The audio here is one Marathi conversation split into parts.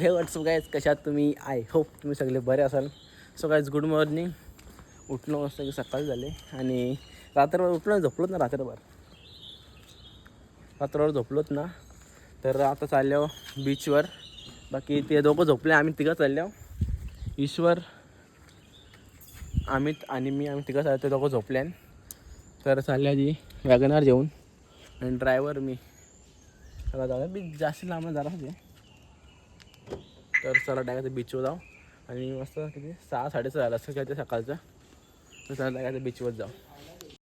हे व्हॉट्सअप गायज कशात तुम्ही? आय होप तुम्ही सगळे बरे असाल. सो गायज गुड मॉर्निंग उठलो असतं की सकाळ झाले. आणि रात्रभर उठलो झोपलोच ना रात्रभर. रात्रभर झोपलोत ना. तर आता चाललो बीचवर बाकी ते दोघं झोपले आम्ही तिघं चाललो. ईश्वर अमित आणि मी आम्ही तिघं चाललो ते दोघं झोपले. तर चालले आधी वॅगनार जेवून. आणि ड्रायव्हर मी. सगळं जाऊया. बी जास्त लांब जरा ते तर चला डायरेक्ट बीचवर जाऊ. आणि मस्त किती? सहा साडेसहा झालं असं काय ते सकाळचं. तर चला डायरेक्ट बीचवर जाऊ.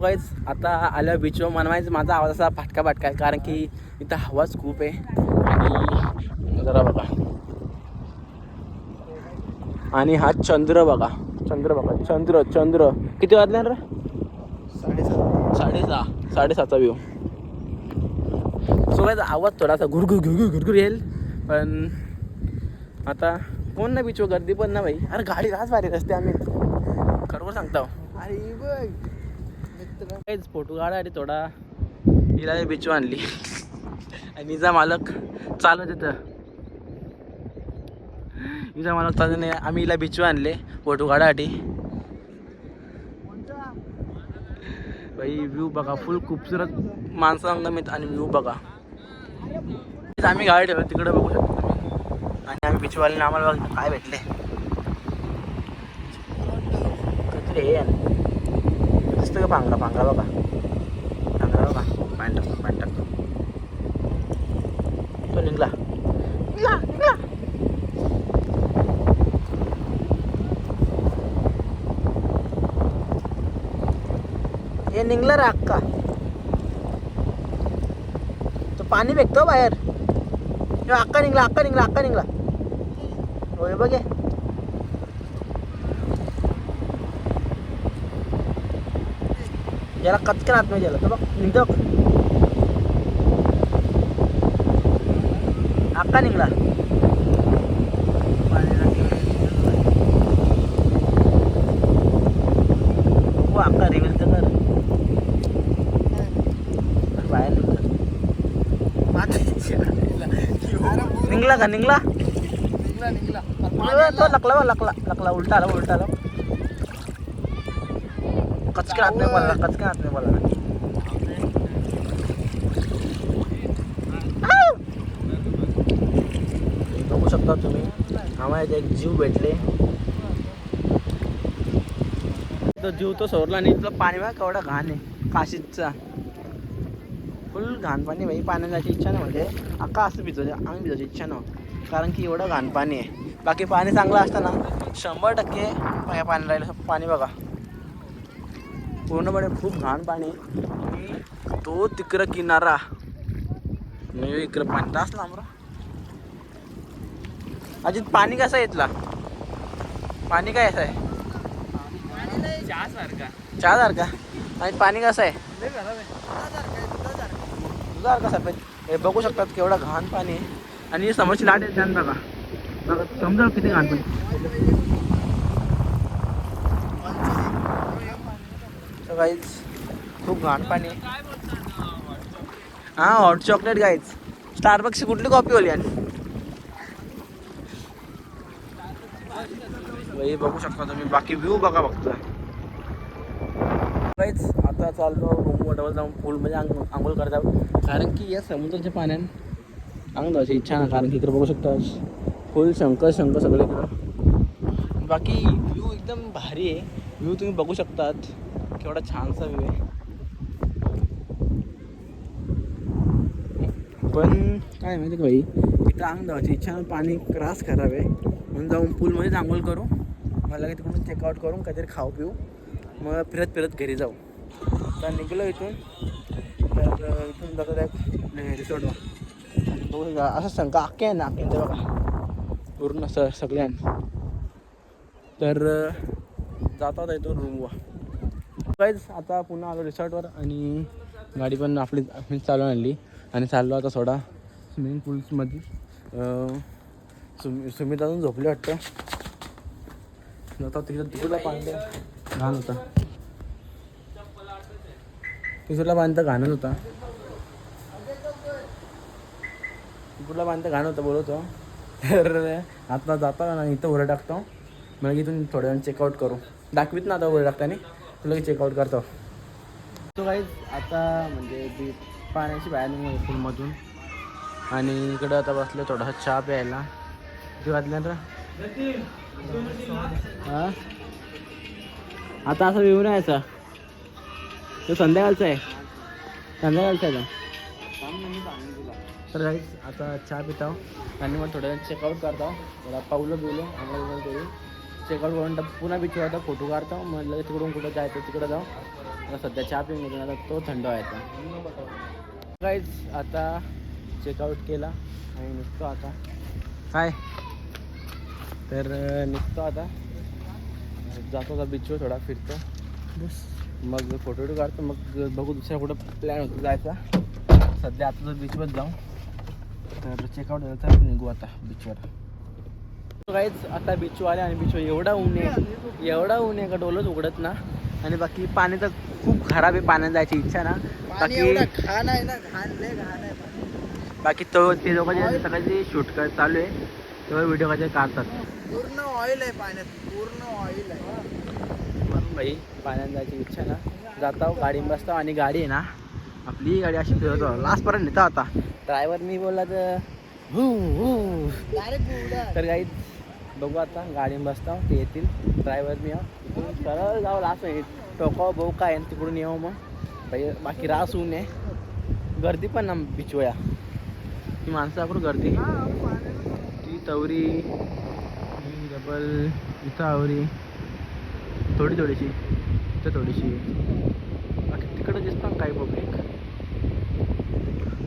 काहीच आता आल्या बीचवर मनवायचं माझा आवाज असा फाटका फाटका आहे कारण की इथं हवाच खूप आहे. आणि जरा बघा. आणि हा चंद्र बघा. चंद्र बघा. चंद्र चंद्र. किती वाजले रे? साडेसात साडेसहा. साडेसहाचा व्यू सो काय आवाज थोडासा घुरघुर घुरघुर घुरघुर येईल. पण आता कोण ना बीचवर गर्दी पण ना भाई. अरे गाडी राच भारी रस्ते आम्ही. खरोखर सांगतो. अरे बघ. काहीच फोटो काढा आणि थोडा. हिला बीचवर आणली. आणि हिचा मालक चालत येतं हिचा मालक चालत नाही आम्ही हिला बीचवर आणले. फोटो काढासाठी. भाई व्ह्यू बघा. फुल खूपसुरत माणसं अंगमित आणि व्ह्यू बघा. आम्ही गाडी ठेवलं तिकडे बघू शकतो. आम्ही बीचवाल्याने आम्हाला बघा काय भेटले कचरे हे दिसतं का पांगरा पांगरा बघा. पांगरा बघा. पाणी टाकतो पाणी टाकतो तो निघला. निघला निघला. हे निघलं रे अक्का. तो पाणी फेकतो बाहेर. हे अक्का निघला अक्का निघला अक्का निघला. होय बघे ज्याला कचकन आतमध्ये गेला तर बघ निघतो बघ. अक्का निघला हो अक्का रिव्हिल तर कर तर तो लकला बघ, लकला लकला उलटा आला उलटा आला कचकन आत नाही बोलला. नाही बघू शकता तुम्ही आम्हाला एक जीव भेटले. तो जीव तो सोडला आणि इथलं पाणी बघा केवढा घाण आहे काशीचा फुल घाण पाणी भाई पाण्यात जायची इच्छा नाही म्हणजे. अक्का असं पितो आम्ही पितो इच्छा नव्हती कारण की एवढं घाण पाणी आहे. बाकी पाणी चांगलं असताना शंभर टक्के पाणी राहिलं. पाणी बघा. पूर्णपणे खूप घाण पाणी. तो तिकडं किनारा. म्हणजे इकडं पाणी. तास लांब अजित पाणी कसं आहे इथला? पाणी काय असं आहे? चहा सारखा. आणि पाणी कसं आहे? तुझा का सफेद हे बघू शकतात केवढा घाण पाणी आणि समोरची लाट येते ध्यान बघा. समजा किती घाण पाणी. खूप घाण पाणी. आहे हा हॉट चॉकलेट गाईज स्टारबक्सची कुठली कॉपी होली आणि? बघू शकता तुम्ही. बाकी व्ह्यू बघा बघतोय काहीच आता चाललो रूम वॉटरवर जाऊन पूलमध्ये आंघोळ आंघोळ करता कारण की या समुद्राच्या पाण्यात अंग जायची इच्छा ना कारण की इकडे बघू शकता. फुल शंकर शंकर सगळे. इकडं बाकी व्ह्यू एकदम भारी आहे. व्ह्यू तुम्ही बघू शकतात. केवढा छानसा व्ह्यू आहे. पण काय माहिती का भाई इथं अंग जावायची इच्छा पाणी क्रास खराब आहे म्हणून जाऊन पूलमध्येच आंघोळ करू. मला काही तिकडून चेकआउट करून काहीतरी खाऊ पिऊ. मग फिरत फिरत घरी जाऊ. तर निघलो इथून. तर इथून जातो त्या रिसॉर्टवर बघू असं शंका अख्खे आहे ना अख्खे बघा. पूर्ण स सगळ्यां तर अं, येतो रूमवर काहीच आता पुन्हा आलो रिसॉर्टवर आणि गाडी पण आपली आपली चालवून आणली. आणि चाललो आता थोडा स्विमिंग पूल्समध्ये सुमि सुमित अजून झोपले वाटतं. आता तिथं तिकडला पाणी घाण होता. तिसरला बांधता घाणत होता. तिकडला बांधता घाण होता बोलवतो तर आता जाता ना इथं उरं टाकतो. मग इथून थोड्या वेळ चेकआउट करू. दाखवीत ना आता उरं टाकताना. तुला चेकआउट करतो. तो काही आता म्हणजे ती पाण्याची बाहेर निघून पूलमधून आणि इकडं आता बसलं थोडासा चहा प्यायला. किती वाजल्या हां? आता असं येऊ यायचा तो संध्याकाळचा आहे. संध्याकाळचा आहे का तर काही आता चहा पिताव. आणि मग थोड्या चेकआउट करतो थोडा पावलं बिवलं बिंघोळ करून. चेकआउट करून पुन्हा बीचवर आता फोटो काढतो म्हटलं तिकडून कुठं जायचं तिकडं जाऊ. आता सध्या चहा पिऊन घेतो आता तो थंड व्हायचा. काहीच आता चेकआउट केला. आणि निघतो आता. काय? तर निघतो आता. जातो आता बीचवर थोडा फिरतो. बस. मग फोटो काढतो. मग बघू दुसऱ्या कुठं प्लॅन होतो जायचा. सध्या आता तर बीचवर जाऊ. तर चेकआउट झालं तर निघू आता बीचवर काहीच आता बीचवर आले आणि बीचवर एवढा ऊन आहे एवढा ऊन आहे का डोलच उघडत ना. आणि बाकी पाणी तर खूप खराब आहे पाण्यात जायची इच्छा ना. बाकी घाण आहे ना घाण घाण आहे. बाकी तो ते लोक जे सगळ्याचे शूट कर चालू आहे तेव्हा व्हिडिओ काय काढतात. पूर्ण ऑइल आहे पाण्यात पूर्ण ऑइल आहे. म्हणून भाई पाण्यात जायची इच्छा ना. जातो गाडी बसतो आणि गाडी आहे ना. आपली गाडी अशी फिरवतो. लास्टपर्यंत नेता होता ड्रायव्हर मी बोलला तर हू हू. तर काही बघू आता गाडी बसतो ते येतील. ड्रायव्हर मी. तिकडून सरळ जाऊ लास्ट टोकाव भाऊ काय तिकडून येऊ मग. बाकी रास होऊ नये गर्दी पण ना बिचवया ती माणसं आपण गर्दी? ती तवरी डबल इथं आवरी. थोडी थोडीशी इथं थोडीशी. बाकी तिकडं दिसतं काही पब्लिक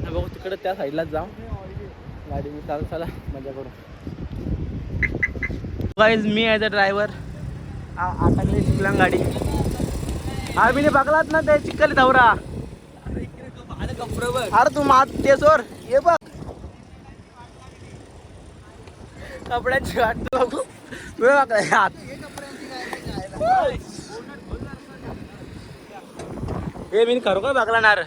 बघू तिकडं त्या साईडलाच जाऊ. गाडी मी चालू चला मजा करू. गाईज मी ॲज अ ड्रायव्हर आटाकली चिखलांग गाडी. हा मी बघलात ना ते चिखल धावरा अरे तू मात ते सोर ये बघ. कपड्याची वाट बघू. वेळ बघलाय हात. हे मी खरोखर बघला नार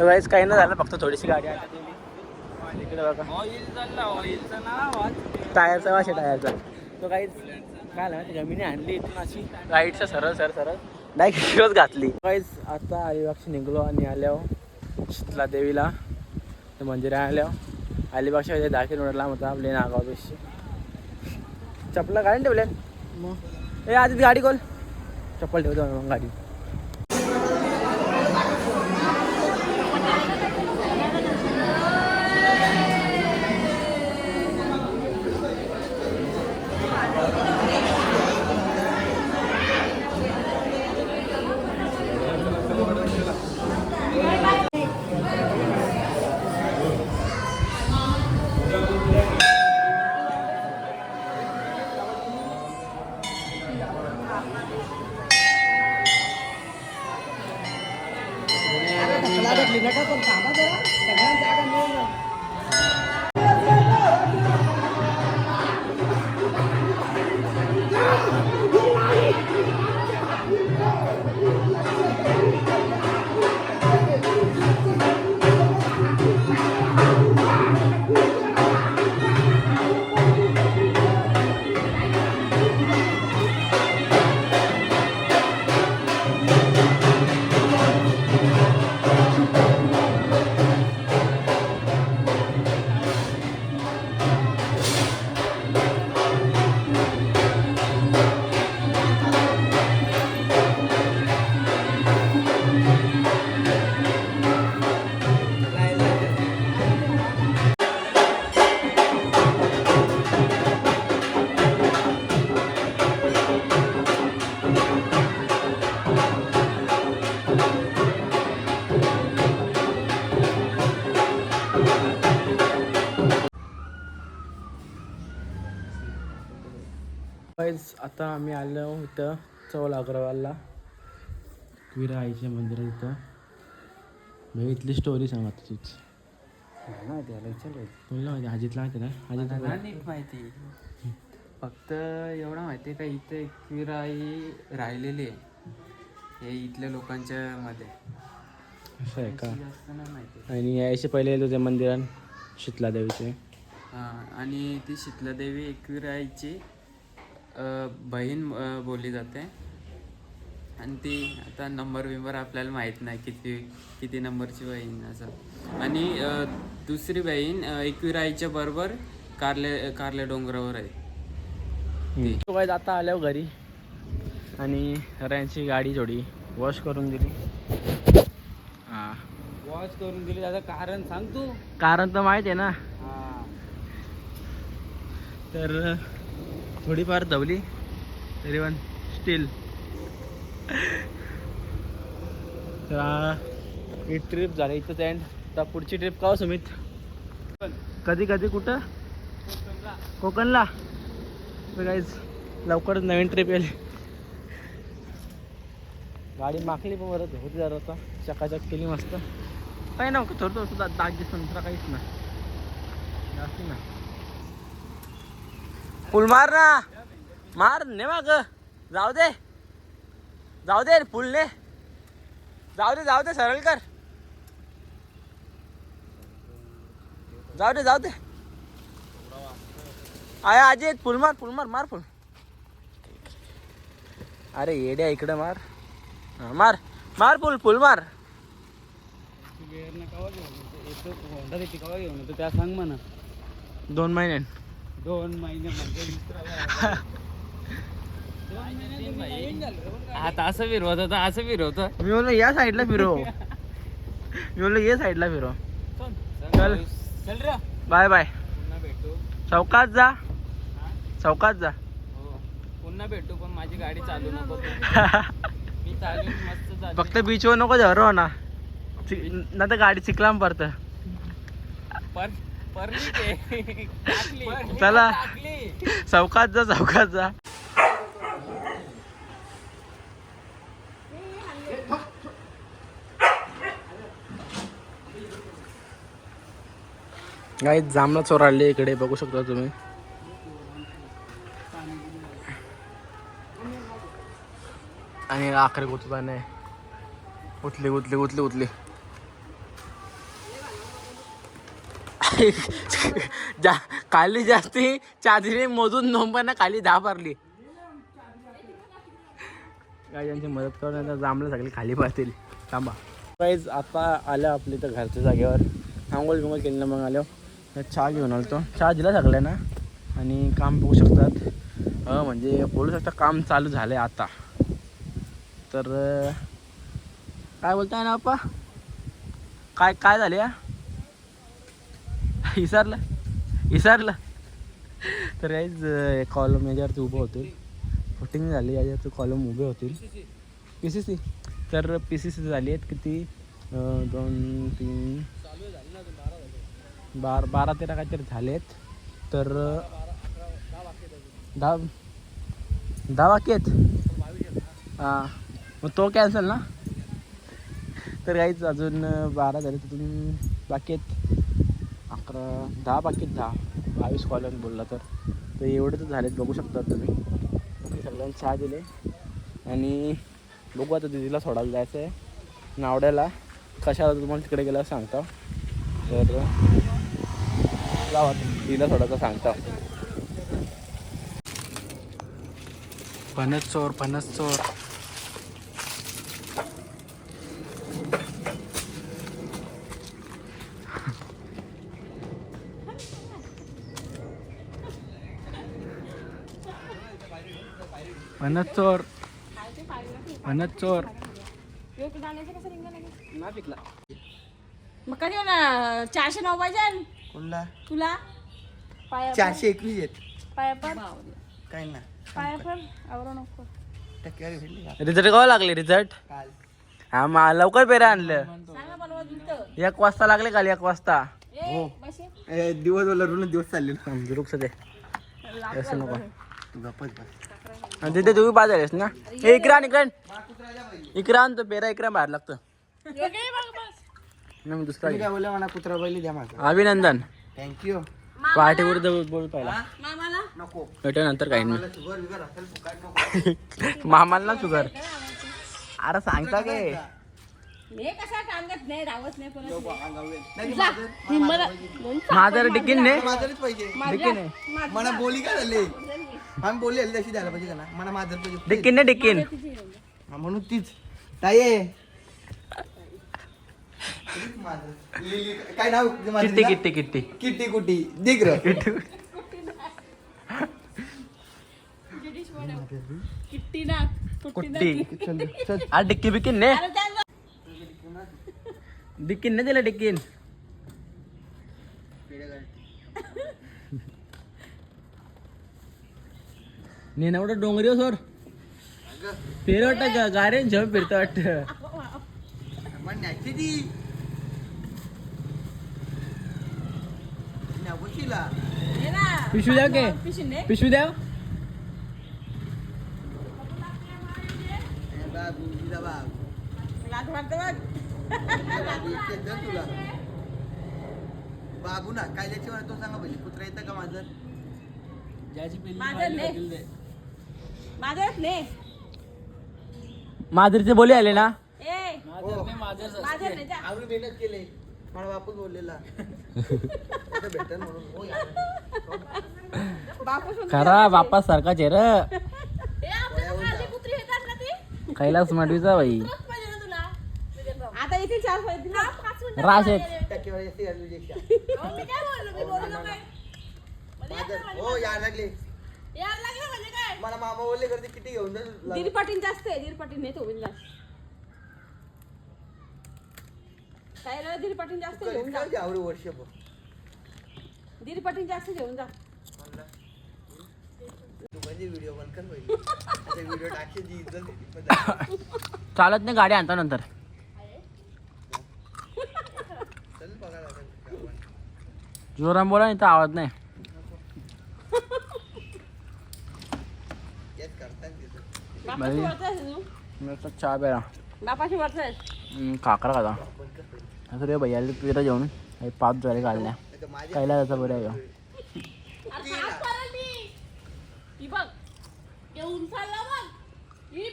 गाईज काही नाही झालं फक्त थोडीशी गाडी आली इकडे बघा. टायरचा वाशे टायरचा. तो काहीच काय माहिती जमिनी आणली इथून अशी. राईटचा सरळ सर सरळ. डायरेक्ट घातली. काहीच आता अलिबागशी निघलो आणि आल्यावर शीतला देवीला. ते मंदिर आल्यावर अलिबागच्या दहा किलोमीटर लांब होता आपले नागावपेशी चपला काढून ठेवल्या मग? ए आधी गाडी कोल चप्पल ठेवतो मग गाडी गाईज आता आम्ही आलो इथं चौल अग्रवालला विरा आईच्या मंदिरात इथं. मग इथली स्टोरी सांग आता तूच तुला माहिती अजितला माहिती ना? अजित नाही माहिती. फक्त एवढं माहिती आहे का इथे एकविराई राहिलेली आहे. हे इथल्या लोकांच्या मध्ये. असं आहे का? जास्त नाही माहिती आणि यायचे पहिले येतो ते मंदिरात शीतला देवीचे हा आणि ती शीतलादेवी एकविराईची अ, बहीण बोलली जाते. आणि ती आता नंबर बिंबर आपल्याला माहीत नाही किती किती नंबरची बहीण असं. आणि दुसरी बहीण एकविराईच्या बरोबर कारले कारले डोंगरावर आहे. तो. आता आल्यावर घरी. आणि यांची गाडी थोडी वॉश करून दिली. हा. वॉच करून दिली. त्याचं कारण सांग तू. कारण तर माहीत आहे ना. तर थोडीफार धावली तरी पण स्टील तर ही ट्रिप झाली. इथंच एंड तर पुढची ट्रिप का सुमित? कधी कधी कुठं? कोकणला. तर काहीच लवकरच नवीन ट्रिप येईल. गाडी माखली पण बरं होती जरा आता. चकाचक केली मस्त. काही नव्हतं थोडं थोडं सुद्धा दाग दिसतो दुसरा काहीच ना जास्ती ना फुल मार ना. मार ने माग. जाऊ दे. जाऊ दे फुल ने. जाऊ दे जाऊ दे सरळ कर. जाऊ दे जाऊ दे. आया आजी फुल मार फुल मार मार फुल. अरे येड्या इकडे मार. हा, मार मार फुल फुल मार. कवा घेऊन येतो? त्या सांग म्हणा. दोन महिने दोन महिने आता असं फिरवत होता असं फिरवत मी बोललो या साईडला फिरो. मी बोललो ये साईडला फिरो. चल. चल. रे. Bye bye. पुन्हा भेटू. चौकात जा. चौकात जा. हो. पुन्हा भेटू पण माझी गाडी चालू नको. मी चालू मस्त फक्त बीचवर नको धरो ना ना तर गाडी चिखलाम पडत पर परली ते टाकली. चला. चौकात जा चौकात जा. काही जांभळा चोर आले इकडे बघू शकता तुम्ही. आणि आखरे गुतला नाही उतली उतली उतली उतली जा खाली जास्ती चादरी मोजून नोंबांना खाली दहा पारली काय त्यांची मदत करून आता जांभळं खाली पाहतील. थांबा. काहीच आता आल्या आपली तर घरच्या जागेवर. आंघोळ बिंगोळ केली ना मग आलो. चहा घेऊन आलो तो चहा दिला सगळ्यांना. आणि काम बघू शकतात. म्हणजे बोलू शकता काम चालू झालं आहे आता. तर काय बोलताय ना आप्पा? काय काय झाले या इसारला इसारला तर याच कॉलम याच्यावरती उभं होतील. फुटिंग झाली याच्यावरती कॉलम उभे होतील. पी सी सी तर पी सी सी झाली आहेत किती? दोन तीन बार बारा तेरा काहीतरी झाले आहेत. तर दहा दहा बाकी आहेत? हां. मग तो कॅन्सल ना? तर काहीच अजून बारा झाले तिथून बाकी आहेत. अकरा दहा बाकी दहा. बावीस कॉलन बोलला तर. तर एवढे तर झालेत बघू शकता तुम्ही. मी सगळ्यांना चहा दिले. आणि बघू आता दिदीला सोडायला जायचं आहे नावड्याला कशाला तुम्हाला तिकडे गेला सांगता. तर लावा दिदीला सोडायचं सांगता. फणस चोर फणस चोर. फणस चोर फणस चोर ना पिकला मग कधी होणार? चारशे नऊ पाहिजे? कोणला तुला? पाया चारशे एकवीस आहेत. पाया काय ना पाया पर आवरो नको. टक्केवारी भेटली का? रिझल्ट कवा लागले रिझल्ट? काल. हा मा लवकर पेरा आणलं. सांगा एक वाजता लागले काल एक वाजता. ए बसे ए, दिवस लढून दिवस चालले ना रुक्स दे. असं नको. तू गप्पच बस. आणि तिथे तुम्ही बाजारेस ना आण इकडे इकडे आण तो पेरा इकडे बाहेर लागतं नाही मग दुसरा घे. काय बोलला म्हणा कुत्रा बैली द्या माझा अभिनंदन थँक्यू पार्टी विरुद्ध बोल पहिला मामाला नको नंतर काही नाही मला शुगर बिगर असेल फुकाट नको मामाला ना शुगर अरे सांगता काय मी कसा नाही रावत नाही परत नाही. नाही जा, हिम्मत दोन चाप माझं डिकीन ने माझरच पाहिजे. माझ्या- मला बोली काय झाली आम्ही बोलली तशी द्यायला पाहिजे का ना? मला माझर पाहिजे डिकीन ने डिकीन हा, म्हणून तीच. ताई आहे. माझर. लिली- काय नाव किट्टी? Kitty Kitty. किट्टी कुट्टी. दिग र किट्टी ना कुट्टी ना कुट्टी. अरे डिक्की बिकीन ने. डिकीन ने दिलं डिकीन नेनावडा डोंगरी सर फिर वाटत गारे झम फिरत वाटत. पिशवी द्या के. पिशू द्या. बाबू ना काय त्याची म्हणतो सांगा पहिले कुत्रा येतं का माझं? ज्याची माझं ने. माझं ने बोले आले ना? ए. हो. माझं ने जा. आवडी मेहनत केले. मला बापूच बोललेला. आता भेटेल म्हणून. हो यार. बापू सुन खरा बापा सारखा चेहरा. कैलास मांडवीचा तुला आता येतील चार पाच दिवस. आहेत टक्केवारी जास्ती घालू दे. अहो, मी काय बोललो? मी बोललो काय? माझं हो यार लागले यार लागलं म्हणजे काय मला मामा बोलले करते किती घेऊन जा दीड पटीन जास्त आहे दीड पटीन नाही तो बिंदास काय रे दीड पटीन जास्त घेऊन जा. आवडी वर्ष दीड पटीन जास्त घेऊन जा. तू म्हणजे व्हिडिओ बंद कर पहिले. व्हिडिओ टाकशील जी इज्जत आहे ती पण दाखव. चालत नाही गाडी आणता नंतर. चल बघा लागेल जोरान बोला नाही तर आवाज नाही तेच करतात तिथं बापाची बाई. वरच आहेस तू मी आता चहा कर पहिले असं रे भैया पिरा जेवण. हे पाच ज्वारी काढल्या. कैला त्याचा बरं आहे. ही ही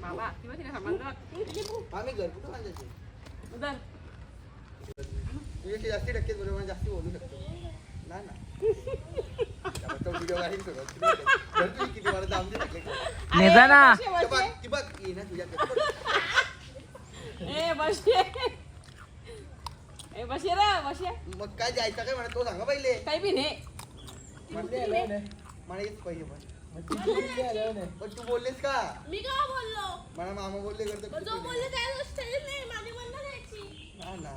बाबा किंवा तिला तुझ्याशी जास्ती टक्के बरोबर जास्ती बोलू शकतो. ना ना. त्यामुळे तो व्हिडिओ काढीन सगळं घर तुझी किती मला जाऊन दे टाकले नेजा ना. ती बघ ये. तुझ्याकडे. ए. ए बस रे बस मग काय जायचं काय म्हणा तो सांगा पहिले. काही बी नाही. पाहिजे पण पण तू बोललेस का? मी का बोललो? मला मामा बोलले करतो बोलले त्या गोष्टी नाही ना.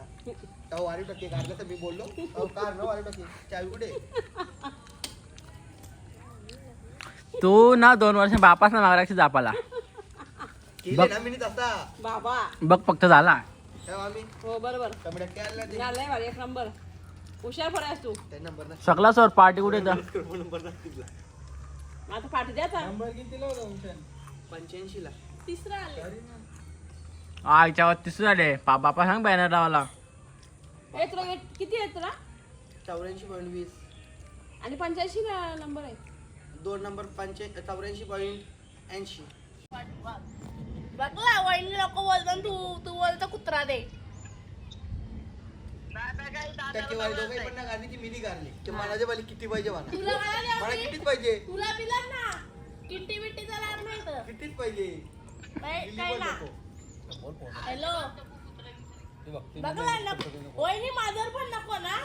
अहो वारी टक्के काढलं तर मी बोललो. अहो कार न वारी टक्के चावी कुठे? तू ना दोन वर्ष बापास ना मागला जापाला. केले ना मी तसा बाबा. बघ फक्त झाला. तेव्हा आम्ही. हो बरोबर. कमी टक्के आणला ते झालंय भारी एक नंबर. हुशार तू. त्या नंबर ना सकला सर पार्टी कुठे तर नंबर ना आता पाठी द्याचा नंबर कितीला होता पंच्याऐंशी ला तिसरा आले. आईच्या तिसरं झाले पा बापा सांग बॅनर लावाला ए तुला वेट- किती आहे तुला? चौऱ्याऐंशी पॉईंट वीस. आणि पंच्याऐंशी नंबर आहे दोन नंबर पंचे चौऱ्याऐंशी पॉईंट ऐंशी. बघला वहिनी नको बोलतो तू तू बोलतो कुत्रा दे. टक्केवारी दोघे पण ना गाडी ती मिनी गारली. ते मला जे पाहिजे किती पाहिजे मला? तुला मला द्यावं मला की? कितीच पाहिजे? तुला बिला ना? किट्टी नाही तर कितीच पाहिजे? काय दिली काय पण ना? नको. हॅलो बघला नको वहिनी माझर पण नको ना.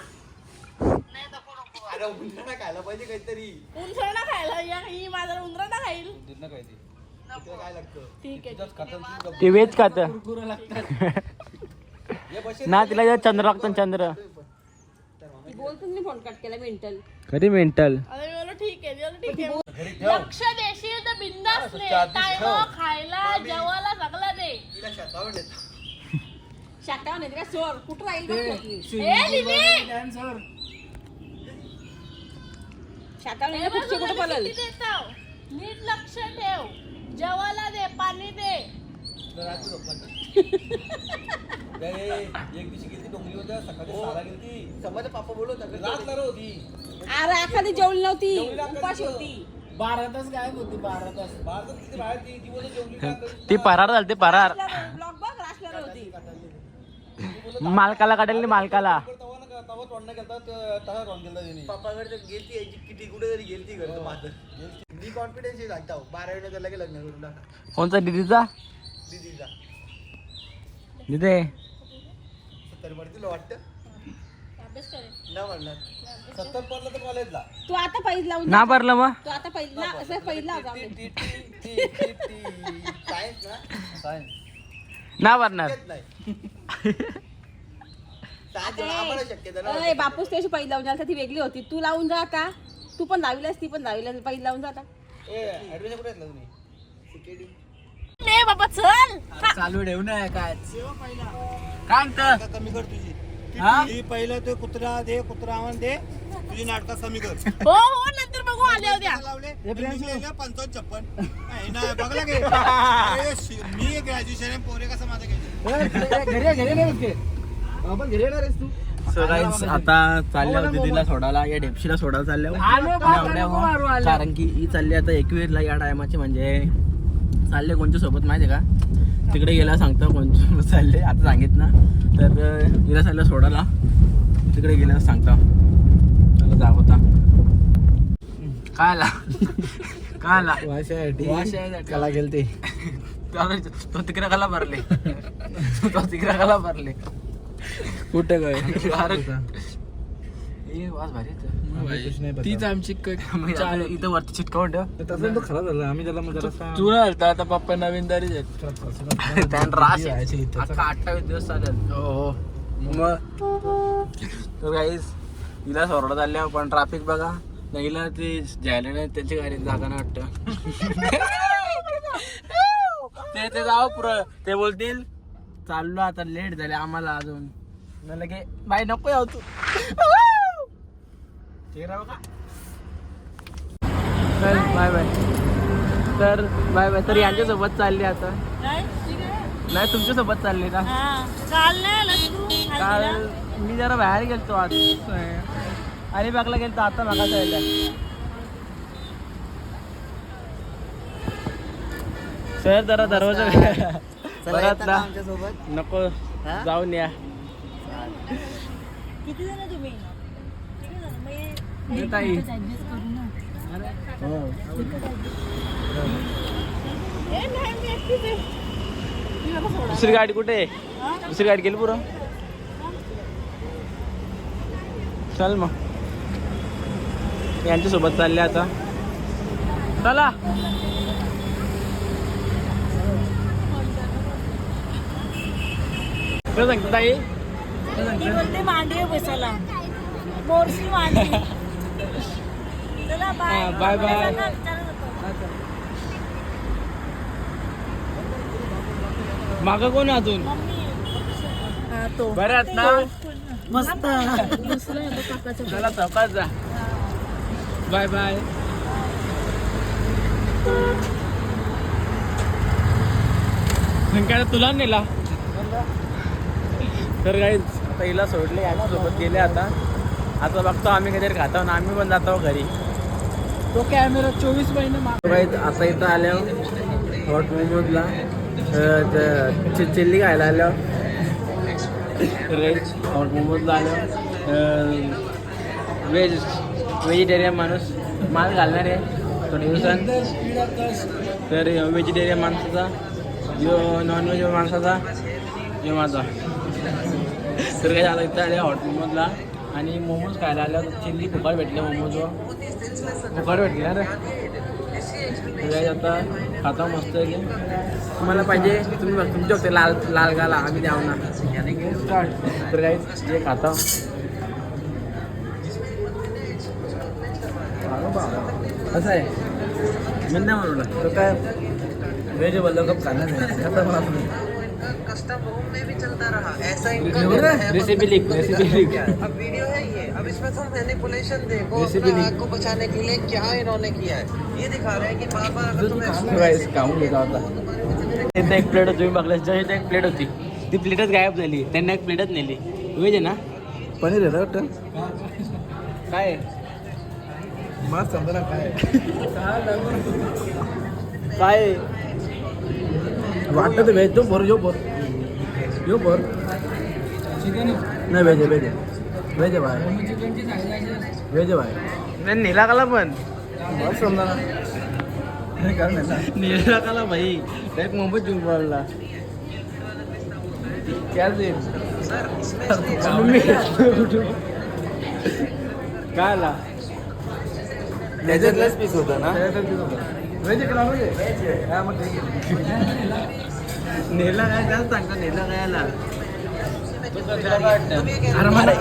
अरे उंदरा ना खायला पाहिजे काहीतरी. उंदरा ना खायला या ही माझर उंदरा ना खाईल. तुला काय लागतं? ठीक आहे ते वेज खात. ना तिला जर चंद्र लागतं चंद्र. ती बोलतो मी फोन कट केला मेंटल. खरी मेंटल अरे ठीक आहे ठीक लक्ष देशील तर बिंदास ले. टाइम खायला जेवायला सगळं दे. तिला शतावड येतं. शाटा नाही का? सोर कुठं राहील बघ कोकणी. ए, लिली! शाटा नाही कुठचे कुठं पळल? नीट लक्ष ठेव. जेवायला दे पाणी दे. एक दिवशी गेली डोंगरी होत्या सकाळी सारा गेली समाज पापा बोलत रात ना होती. अरे एखादी जेवली नव्हती. उपाशी होती. बारा तास गायब होती बारा तास. भारतात किती बाहेर ती दिवस जेवली ती परार झाली ते परार बघ होती. मालकाला काढेल मालकाला. तवा तवा तोंड करता तसा तोंड केला त्यांनी पप्पाकडे गेलती यायची किती कुठे तरी गेलती घर माझं. मी कॉन्फिडन्स आहे जाता बारा वेळा लगे लग्न करून टाका कोणता दिदीचा? दीदीचा. कॉलेजला तू आता पहिली लावून ना भरलं मग तू आता पहिली ना असं पहिली लाव ना भरणार बापूस त्याशी पहिली लावून जायला ती वेगळी होती तू लावून जा आता तू पण लावलीस ती पण लावली पहिली लावून जा नाही बाबा चल. चालू ठेवू नये काय? काय म्हणतं? कमी कर तुझी. हा? ती पहिलं ते कुत्रा दे कुत्रा आव्हान दे. तुझी नाटकात कमी कर. हो हो नंतर बघू आल्या उद्या लावले पंचावन्न छप्पन. नाही बघला की अरे, शी- मी ग्रॅज्युएशन पोरे कसं माझं घ्यायचं So guys, आता चालल्या होती तिला सोडायला या डेपशीला सोडायला चालल्या कारण की ही चालली आता एकवीरला या टायमाची म्हणजे चालले कोणच्या सोबत माहिती आहे का? तिकडे गेला सांगतो कोणच्या चालले आता सांगितलं. तर अं, हिला चाललं सोडायला. तिकडे गेला सांगता. त्याला जाग होता काय आला? काय आला. कला गेलते. तो तिकडे कला भरले. तो तिकडे कला भरले. कुठे काय वास भारी तीच आमची इथं वरती चिटकावून ठेव खराब झाला. आम्ही त्याला मग जरा तू ना आता पप्पा नवीन दारी आहेत. त्यानं रास अठ्ठावीस दिवस चालेल. हो मग? तर काहीच हिला सोडत आल्या पण ट्रॅफिक बघा. हिला ते जायला नाही त्याची गाडी जागा नाही वाटतं. ते ते जावं पुरं ते बोलतील चाललो आता लेट झाले आम्हाला अजून. म्हणलं की बाई नको याव तू. चल बाय बाय तर बाय बाय तर यांच्यासोबत चालली आता. नाही तुमच्यासोबत चालली ना? काल मी जरा बाहेर गेलतो आज. आणि बागला गेलतो आता मागा जायला. सर जरा दरवाजा परत ना नको जाऊन या. किती जण तुम्ही? दुसरी गाडी कुठे आहे? दुसरी गाडी गेली पुरं? चल मग. यांच्यासोबत चालले आता. चला. काय सांगते ताई. मांडवी बसायला. मोरशी मांडवी. चला हा, बाय बाय. माग कोण आहे अजून? तो. बरं आहेत ना मस्त. चला चौकात जा. बाय बाय संख्या तुला नेला? तर काही आता हिला सोडले आम्ही सोबत गेले आता. आता बघतो आम्ही काहीतरी खातो आणि आम्ही पण जातो घरी. तो कॅमेरा चोवीस महिने आता इथं आल्यावर हॉट मोमोजला चिल्ली खायला आल्यावर व्हेज हॉट मोमोजला आल्यावर व्हेज व्हेजिटेरियन माणूस माल घालणार आहे थोड्या दिवसांत. तर व्हेजिटेरियन माणसाचा यो नॉन व्हेज माणसाचा यो माझा. तर काय झालं इथं आले हॉट मोमोजला आणि मोमोज खायला आल्यावर चिल्ली फुकट भेटले मोमोजवर. फुकट भेटले ना रे. काय आता खाता मस्त आहे तुम्हाला पाहिजे तुम्ही तुमच्या ते लाल लाल गाला आम्ही द्याव ना. तर काय जे खाता. असं आहे? मी नाही म्हणलं तर काय? व्हेज बोललो कप खाणार नाही. कस्टम होम में भी चलता रहा। ऐसा इनका कहना है? रेसिपी लिख रेसिपी लिख। अब वीडियो है ये। अब इसमें तुम मैनिपुलेशन देखो अपने। आग को बचाने के लिए क्या इन्होंने किया है। ये दिखा रहे हैं कि बार अगर तुम काम होता इथं एक प्लेट होती तुम्ही बघला जशी इथं एक प्लेट होती। ती प्लेटच गायब झाली त्यांना एक प्लेटच नेली। व्हेज आहे ना पनीर आहे ना वाटतं? काय? मला समजा ना काय? काय? वाटतं व्हेज तो बोर यो बोर यो बोर नाही व्हेज आहे व्हेज आहे व्हेज आहे बाय व्हेज आहे नाही नेला काला पण नेला काला भाई. डायरेक्ट मुंबईत घेऊन पडला क्या आला? त्याच्यातलाच पीस होता ना? व्हेज हा, मग आहे. नेला काय? जास्त सांगता नेला काय आला अरे मला.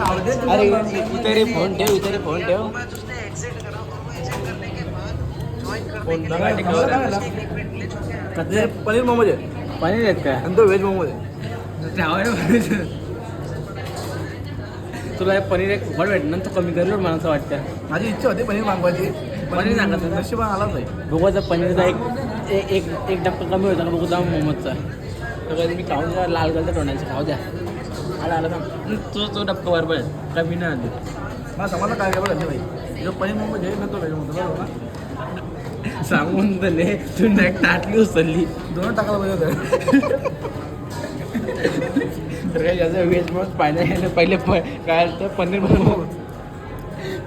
अरे इथे रे फोन ठेव. इथे रे फोन ठेव. बघा, पनीर मोमोज आहे. पाणी देत काय? आणि तो व्हेज मोमोज आहे. तुला हे पनीर एक फुकट भेटणार तू कमी करलो मला असं वाटतं. माझी इच्छा होती पनीर मागवायची पनीर सांगा तुम्ही. नशिबा आलाच नाही. बघूचा पनीरचा एक एक एक डब्बा कमी होता ना बघू जाऊ मोमोजचा. कधी मी खाऊन जरा लाल गलत तोंडायचं खाऊ द्या. आला आला सांग तो तो डब्बा बरोबर कमी नाही आली मला काय काय बघा भाई? जो पनीर मोमोज आहे ना तो व्हेज मोमोज बरोबर ना? सांगून दिले तू नाही ताटली उचलली. दोन टाकायला पाहिजे होतं. तर काय ज्याचं वेज मग पाहिजे पहिले प काय तर पनीर बनवू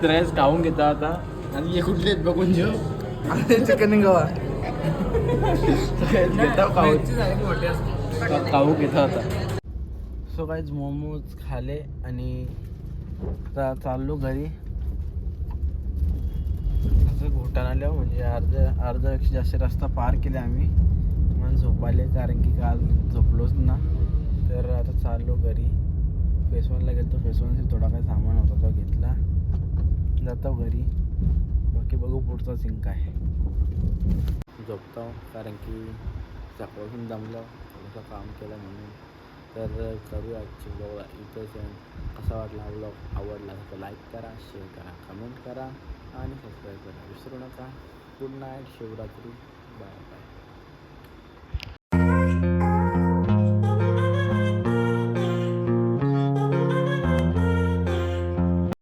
तर हेच खाऊन घेता आता? आणि हे कुठले आहेत बघून जेव आणि चिकन गवा घेता खाऊ खाऊ घेता होता. सो काहीच मोमोज खाले आणि चाललो घरी. असं घोटाण आलं म्हणजे अर्ध्या अर्ध्यापेक्षा जास्त रस्ता पार केला आम्ही. म्हणून झोपाले कारण की काल झोपलोच ना. तर आता चाललो घरी. फेसवनला गेलो तो फेसवनचे थोडा काही सामान होता तो घेतला. जातो घरी. बाकी बघू पुढचा सिंक आहे. झोपतो कारण की सकाळपासून जमलं. आपलं काम केलं म्हणून. तर करूया आजची ब्लॉग इथंच कसा वाटला हा ब्लॉग आवडला तर लाईक करा शेअर करा कमेंट करा आणि सबस्क्राईब करा. विसरू नका. Good night Shivratri. Bye bye